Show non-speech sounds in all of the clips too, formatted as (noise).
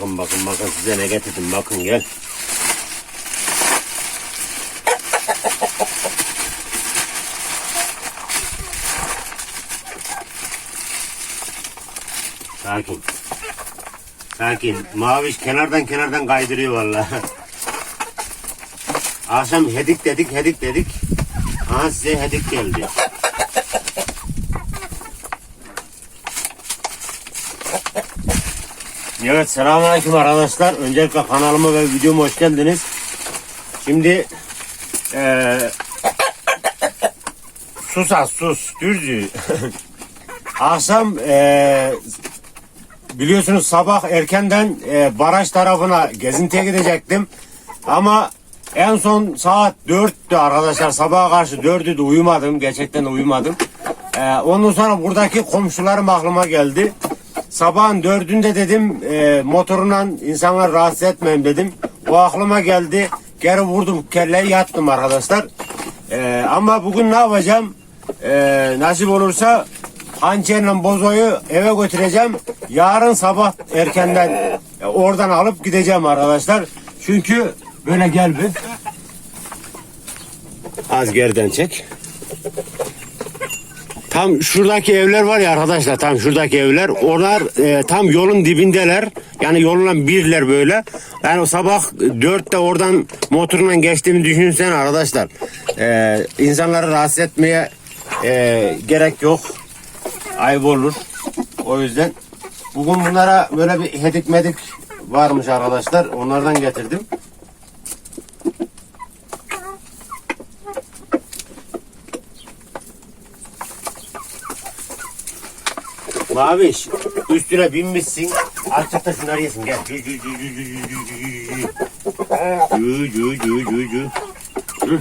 Bakın bakın bakın size ne getirdim bakın gel. Sakin. Sakin. Maviş kenardan kenardan kaydırıyor vallahi. (laughs) Akşam hedik dedik hedik dedik. Aha size hedik geldi. Evet selamünaleyküm arkadaşlar. Öncelikle kanalıma ve videoma hoş geldiniz. Şimdi eee sus az sus dürzü. (laughs) Akşam eee biliyorsunuz sabah erkenden eee, baraj tarafına gezintiye gidecektim. Ama en son saat 4'tü arkadaşlar. Sabaha karşı 4'tü de uyumadım. Gerçekten de uyumadım. Eee, ondan sonra buradaki komşularım aklıma geldi. Sabahın dördünde dedim e, motorundan insanlar rahatsız etmeyeyim dedim. O aklıma geldi. Geri vurdum kelleyi yattım arkadaşlar. E, ama bugün ne yapacağım? E, nasip olursa hançerle bozoyu eve götüreceğim. Yarın sabah erkenden e, oradan alıp gideceğim arkadaşlar. Çünkü böyle gel bir. Az geriden çek. Tam şuradaki evler var ya arkadaşlar tam şuradaki evler. Onlar e, tam yolun dibindeler. Yani yolundan birler böyle. Yani o sabah dörtte oradan motorla geçtiğimi düşünsen arkadaşlar e, insanları rahatsız etmeye e, gerek yok. Ayıp olur. O yüzden bugün bunlara böyle bir hedik medik varmış arkadaşlar. Onlardan getirdim Maviş üstüne binmişsin. Alçakta şunları yesin gel. Cü cü cü cü cü cü cü cü. Cü cü cü cü cü. Hı.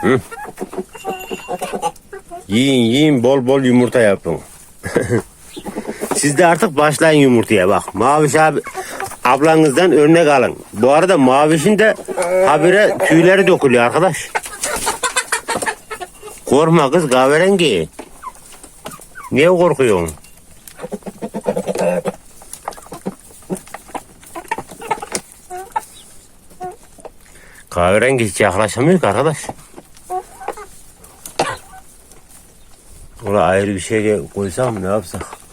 Hı. Yiyin yiyin bol bol yumurta yapın. (laughs) Siz de artık başlayın yumurtaya bak. Maviş abi ablanızdan örnek alın. Bu arada Maviş'in de habire tüyleri dökülüyor arkadaş. Korkma kız kahverengi. Niye korkuyorsun? Kahverengi hiç yaklaşamıyor ki arkadaş. Oraya ayrı bir şey koysam ne yapsak?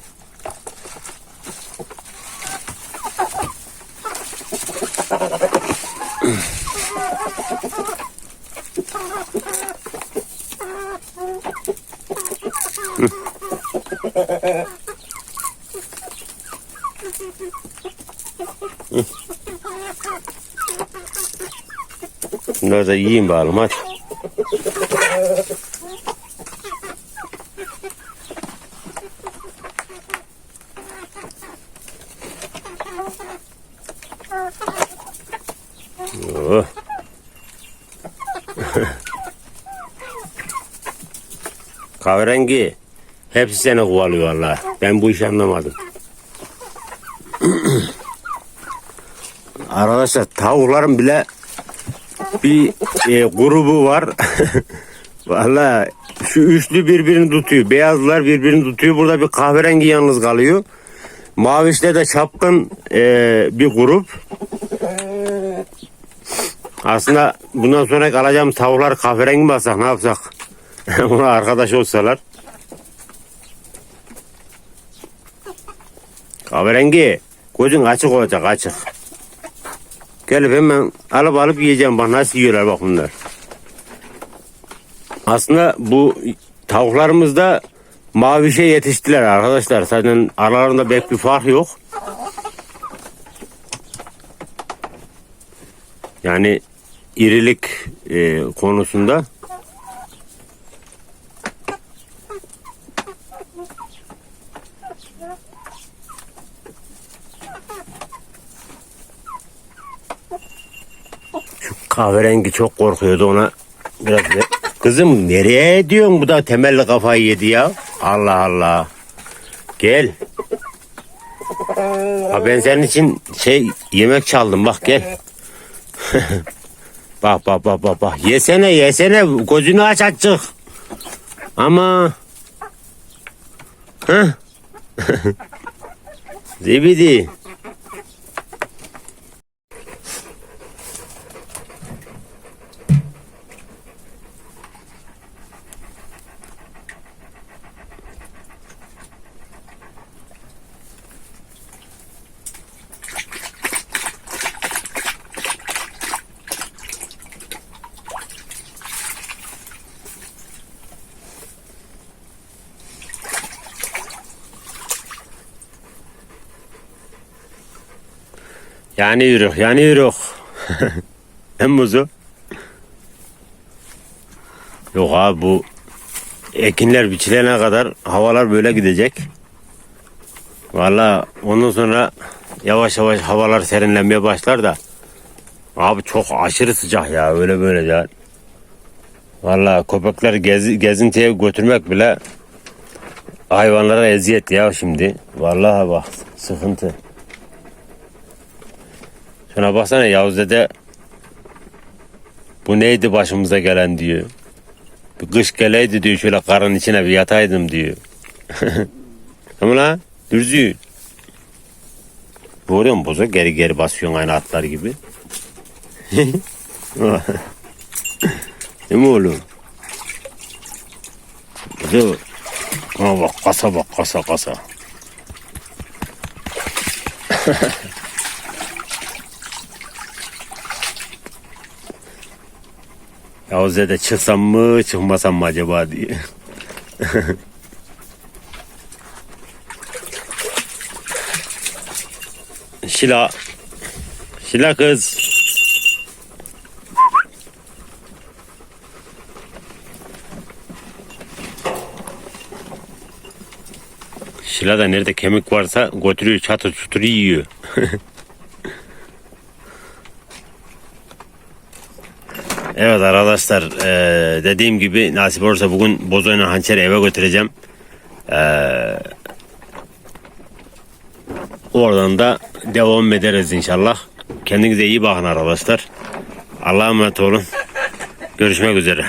Bunları da yiyeyim bakalım hadi. Oh. (laughs) Kahverengi. Hepsi seni kovalıyor valla. Ben bu işi anlamadım. Arkadaşlar tavukların bile bir e, grubu var. (laughs) Valla şu üçlü birbirini tutuyor. Beyazlar birbirini tutuyor. Burada bir kahverengi yalnız kalıyor. Mavişte de çapkın e, bir grup. Aslında bundan sonra alacağım tavuklar kahverengi mi alsak ne yapsak? (laughs) Ona arkadaş olsalar. Kahverengi. Gözün açık olacak açık. Gelip hemen alıp alıp yiyeceğim. Bak nasıl yiyorlar bak bunlar. Aslında bu tavuklarımız da mavişe yetiştiler arkadaşlar. Zaten aralarında pek bir fark yok. Yani irilik e, konusunda. Kahverengi çok korkuyordu ona biraz de. Kızım nereye diyorsun bu da temelli kafayı yedi ya. Allah Allah. Gel. Ha ben senin için şey yemek çaldım bak gel. (laughs) Bak bak bak bak bak. Yesene yesene gözünü aç açık. Ama. Hı? (laughs) Zibidi. Yani yürü, yani yürü. (laughs) Hem muzu. Yok abi bu ekinler biçilene kadar havalar böyle gidecek. Valla ondan sonra yavaş yavaş havalar serinlenmeye başlar da abi çok aşırı sıcak ya öyle böyle ya. Valla köpekler gezi, gezintiye götürmek bile hayvanlara eziyet ya şimdi. Vallahi bak sıkıntı. Şuna baksana Yavuz dede bu neydi başımıza gelen diyor. Bir kış geleydi diyor şöyle karın içine bir yataydım diyor. (laughs) Tamam lan dürzü. Vuruyor mu geri geri basıyorsun aynı atlar gibi. (laughs) Değil mi oğlum? Ama bak kasa bak kasa kasa. (laughs) Yavuz dede çıksam mı çıkmasam mı acaba diye. (laughs) Şila. Şila kız. Şila da nerede kemik varsa götürüyor çatır çutur yiyor. (laughs) Evet arkadaşlar eee, dediğim gibi nasip olursa bugün bozoyla hançeri eve götüreceğim. Eee, oradan da devam ederiz inşallah. Kendinize iyi bakın arkadaşlar. Allah'a emanet olun. Görüşmek üzere.